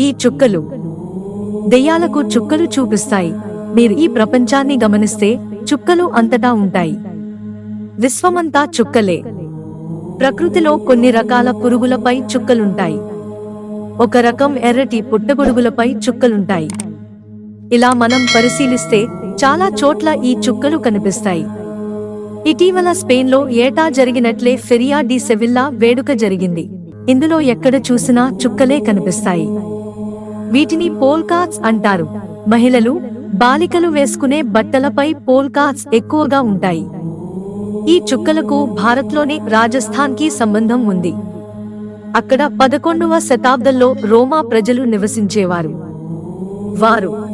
ఈ చుక్కలు. దెయ్యాలకు చుక్కలు చూపిస్తాయి. మీరు ఈ ప్రపంచాన్ని గమనిస్తే చుక్కలు అంతటా ఉంటాయి. విశ్వమంతా చుక్కలే. ప్రకృతిలో కొన్ని రకాల పురుగులపై చుక్కలుంటాయి. ఒక రకం ఎర్రటి పుట్టగొడుగులపై చుక్కలుంటాయి. ఇలా మనం పరిశీలిస్తే చాలా చోట్ల ఈ చుక్కలు కనిపిస్తాయి. ఇటీవల స్పెయిన్లో ఏటా జరిగినట్లే ఫెరియా డి సెవిల్లా వేడుక జరిగింది. ఇందులో ఎక్కడ చూసినా చుక్కలే కనిపిస్తాయి. వీటిని పోల్కాట్స్ అంటారు. మహిళలు బాలికలు వేసుకునే బట్టలపై పోల్కాట్స్ ఎక్కువగా ఉంటాయి. ఈ చుక్కలకు భారత్లోని రాజస్థాన్కి సంబంధం ఉంది. అక్కడ పదకొండవ శతాబ్దంలో రోమా ప్రజలు నివసించేవారు. వారు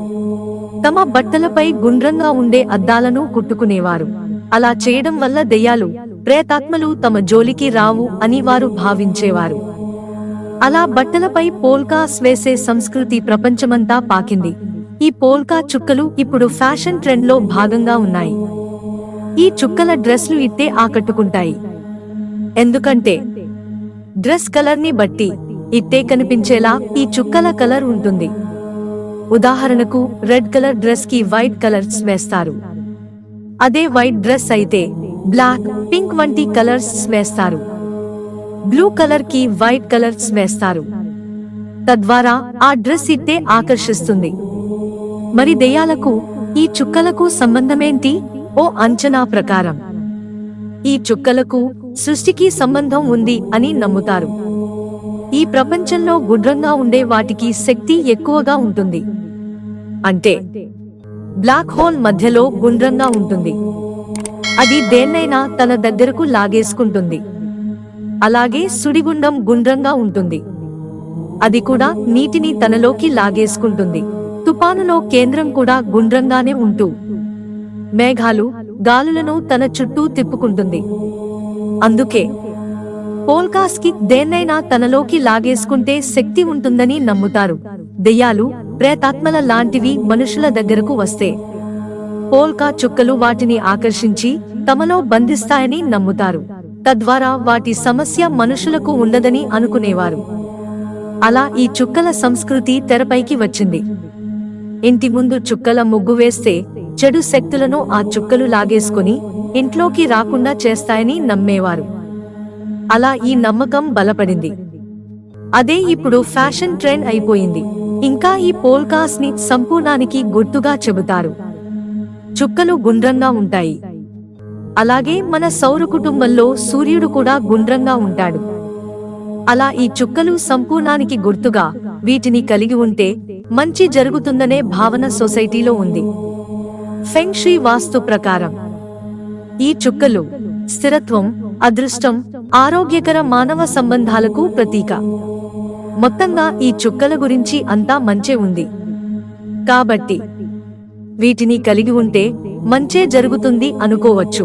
తమ బట్టలపై గుండ్రంగా ఉండే అద్దాలను కుట్టుకునేవారు. అలా చేయడం వల్ల దెయ్యాలు ప్రేతాత్మలు తమ జోలికి రావు అని వారు భావించేవారు. అలా బట్టలపై పోల్కాస్ వేసే సంస్కృతి ప్రపంచమంతా పాకింది. ఈ పోల్కా చుక్కలు ఇప్పుడు ఫ్యాషన్ ట్రెండ్లో భాగంగా ఉన్నాయి. ఈ చుక్కల డ్రెస్లు ఇట్టే ఆకట్టుకుంటాయి. ఎందుకంటే డ్రెస్ కలర్ని బట్టి ఇట్టే కనిపించేలా ఈ చుక్కల కలర్ ఉంటుంది. ఉదాహరణకు రెడ్ కలర్ డ్రెస్కి వైట్ కలర్స్ వేస్తారు. అదే వైట్ డ్రెస్ అయితే బ్లాక్ పింక్ వంటి కలర్స్ వేస్తారు. బ్లూ కలర్కి వైట్ కలర్స్ వేస్తారు. తద్వారా ఆ డ్రెస్ ఇట్టే ఆకర్షిస్తుంది. మరి దెయ్యాలకు ఈ చుక్కలకు సంబంధమేంటి? ఓ అంచనా ప్రకారం. ఈ చుక్కలకు సృష్టికి సంబంధం ఉంది అని నమ్ముతారు. ఈ ప్రపంచంలో గుడ్రంగా ఉండే వాటికి శక్తి ఎక్కువగా ఉంటుంది. అంటే బ్లాక్ హోల్ మధ్యలో గుండ్రంగా ఉంటుంది. అది దేన్నైనా తన దగ్గరకు లాగేసుకుంటుంది. అలాగే సుడిగుండం గుండ్రంగా ఉంటుంది. అది కూడా నీటిని తనలోకి లాగేసుకుంటుంది. తుపానులో కేంద్రం కూడా గుండ్రంగానే ఉంటూ. మేఘాలు గాలులను తన చుట్టూ తిప్పుకుంటుంది. అందుకే పోల్కాస్కి దేన్నైనా తనలోకి లాగేసుకుంటే శక్తి ఉంటుందని నమ్ముతారు. దెయ్యాలు ప్రేతాత్మల లాంటివి మనుషుల దగ్గరకు వస్తే పోల్కా చుక్కలు వాటిని ఆకర్షించి తమలో బంధిస్తాయని నమ్ముతారు. తద్వారా వాటి సమస్య మనుషులకు ఉండదని అనుకునేవారు. అలా ఈ చుక్కల సంస్కృతి తెరపైకి వచ్చింది. ఇంటి ముందు చుక్కల ముగ్గు వేస్తే చెడు శక్తులను ఆ చుక్కలు లాగేసుకుని ఇంట్లోకి రాకుండా చేస్తాయని నమ్మేవారు. అలా ఈ నమ్మకం బలపడింది. అదే ఇప్పుడు ఫ్యాషన్ ట్రెండ్ అయిపోయింది. ఇంకా ఈ పోల్కాస్ని సంపూర్ణానికి గుర్తుగా చెబుతారు. చుక్కలు గుండ్రంగా ఉంటాయి. అలాగే మన సౌర కుటుంబంలో సూర్యుడు కూడా గుండ్రంగా ఉంటాడు. అలా ఈ చుక్కలు సంపూర్ణానికి గుర్తుగా వీటిని కలిగి ఉంటే మంచి జరుగుతుందనే భావన సొసైటీలో ఉంది. ఫెంగ్షీ వాస్తు ప్రకారం ఈ చుక్కలు స్థిరత్వం అదృష్టం ఆరోగ్యకర మానవ సంబంధాలకు ప్రతీక. మొత్తంగా ఈ చుక్కల గురించి అంతా మంచే ఉంది. కాబట్టి వీటిని కలిగి ఉంటే మంచే జరుగుతుంది అనుకోవచ్చు.